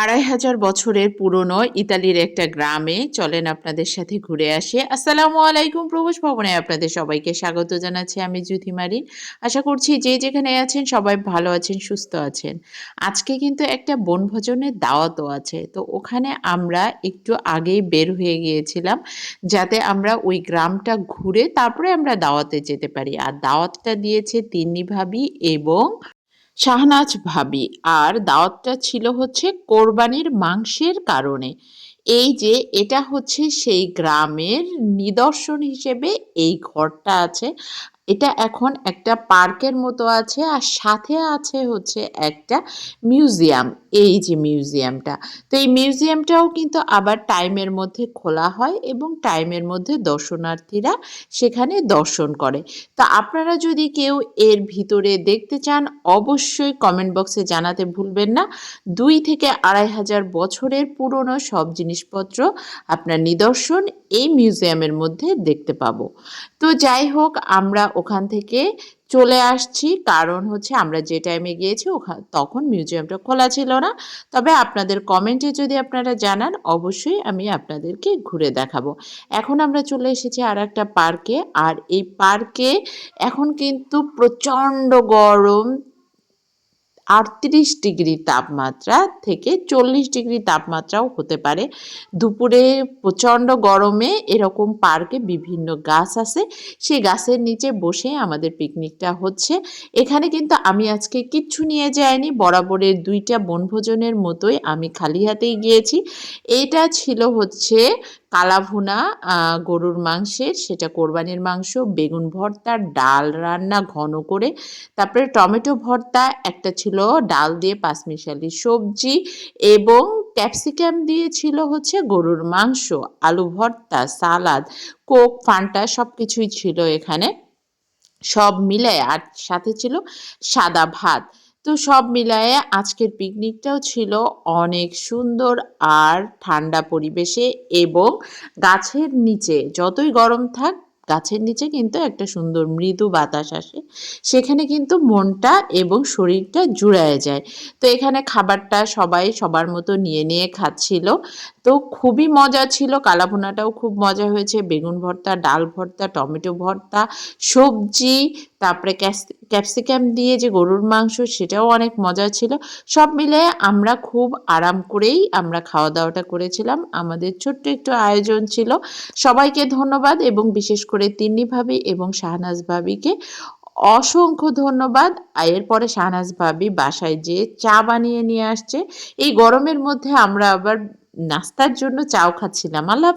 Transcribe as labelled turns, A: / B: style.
A: আড়াই হাজার বছরের পুরনো ইতালির একটা গ্রামে চলেন আপনাদের সাথে ঘুরে আসি। আসসালামু আলাইকুম প্রবেশ ভবনে আপনাদের সবাইকে স্বাগত জানাচ্ছি আমি জ্যোতি মারিন। আশা করছি যে যেখানে আছেন সবাই ভালো আছেন, সুস্থ আছেন। আজকে কিন্তু একটা বনভোজনের দাওয়াতও আছে। তো ওখানে আমরা একটু আগেই বের হয়ে গিয়েছিলাম যাতে আমরা ওই গ্রামটা ঘুরে তারপরে আমরা দাওয়াতে যেতে পারি। আর দাওয়াতটা দিয়েছে তিন্নি ভাবি এবং শাহনাজ ভাবি, আর দাওয়াতটা ছিল হচ্ছে কোরবানির মাংসের কারণে। এই যে, এটা হচ্ছে সেই গ্রামের নিদর্শন হিসেবে এই ঘরটা আছে। এটা এখন একটা পার্কের মতো আছে, আর সাথে আছে হচ্ছে একটা মিউজিয়াম। এই যে মিউজিয়ামটা তো এই মিউজিয়ামটাও কিন্তু আবার টাইমের মধ্যে খোলা হয় এবং টাইমের মধ্যে দর্শনার্থীরা সেখানে দর্শন করে। তো আপনারা যদি কেউ এর ভিতরে দেখতে চান, অবশ্যই কমেন্ট বক্সে জানাতে ভুলবেন না। দুই থেকে আড়াই হাজার বছরের পুরনো সব জিনিসপত্র আপনার নিদর্শন এই মিউজিয়ামের মধ্যে দেখতে পাবো। তো যাই হোক, আমরা ওখান থেকে চলে আসছি। কারণ হচ্ছে আমরা যে টাইমে গিয়েছি ওখানে তখন মিউজিয়ামটা খোলা ছিল না। তবে আপনাদের কমেন্টে যদি আপনারা জানান, অবশ্যই আমি আপনাদেরকে ঘুরে দেখাবো। এখন আমরা চলে এসেছি আর একটা পার্কে আর এই পার্কে এখন কিন্তু প্রচণ্ড গরম। আটত্রিশ ডিগ্রি তাপমাত্রা থেকে চল্লিশ ডিগ্রি তাপমাত্রাও হতে পারে। দুপুরে প্রচণ্ড গরমে এরকম পার্কে বিভিন্ন গাছ আছে সেই গাছের নিচে বসে আমাদের পিকনিকটা হচ্ছে। এখানে কিন্তু আমি আজকে কিচ্ছু নিয়ে যাইনি, বরাবরের দুইটা বনভোজনের মতোই আমি খালি হাতেই গিয়েছি। এটা ছিল হচ্ছে কালাভুনা গরুর মাংসের, সেটা কোরবানির মাংস, বেগুন ভর্তা, ডাল রান্না ঘন করে। তারপরে টমেটো ভর্তা, একটা ছিল ডাল দিয়ে পাঁচমিশালি সবজি এবং ক্যাপসিকাম দিয়ে ছিল হচ্ছে গরুর মাংস, আলু ভর্তা, সালাদ, কোক, ফান্টা সব কিছুই ছিল এখানে। সব মিলে আর সাথে ছিল সাদা ভাত। তো সব মিলায়ে আজকের পিকনিকটাও ছিল অনেক সুন্দর আর ঠান্ডা পরিবেশে এবং গাছের নিচে যতই গরম থাক, গাছের নিচে কিন্তু একটা সুন্দর মৃদু বাতাস আসে। সেখানে কিন্তু মনটা এবং শরীরটা জুড়ায় যায়। তো এখানে খাবারটা সবাই সবার মতো নিয়ে নিয়ে খাচ্ছিল। তো খুবই মজা ছিল, কালাভুনাটাও খুব মজা হয়েছে। বেগুন ভর্তা, ডাল ভর্তা, টমেটো ভর্তা, সবজি তারপরে ক্যাপসিকাম দিয়ে যে গরুর মাংস, সেটাও অনেক মজা ছিল। সব মিলে আমরা খুব আরাম করেই আমরা খাওয়া দাওয়াটা করেছিলাম। আমাদের ছোট্ট একটু আয়োজন ছিল। সবাইকে ধন্যবাদ এবং বিশেষ করে তিন্নি ভাবি এবং শাহনাজ ভাবিকে অসংখ্য ধন্যবাদ। এরপরে শাহনাজ ভাবি বাসায় যেয়ে চা বানিয়ে নিয়ে আসছে। এই গরমের মধ্যে আমরা আবার নাস্তার জন্য চাও খাচ্ছিলাম। আল্লাহ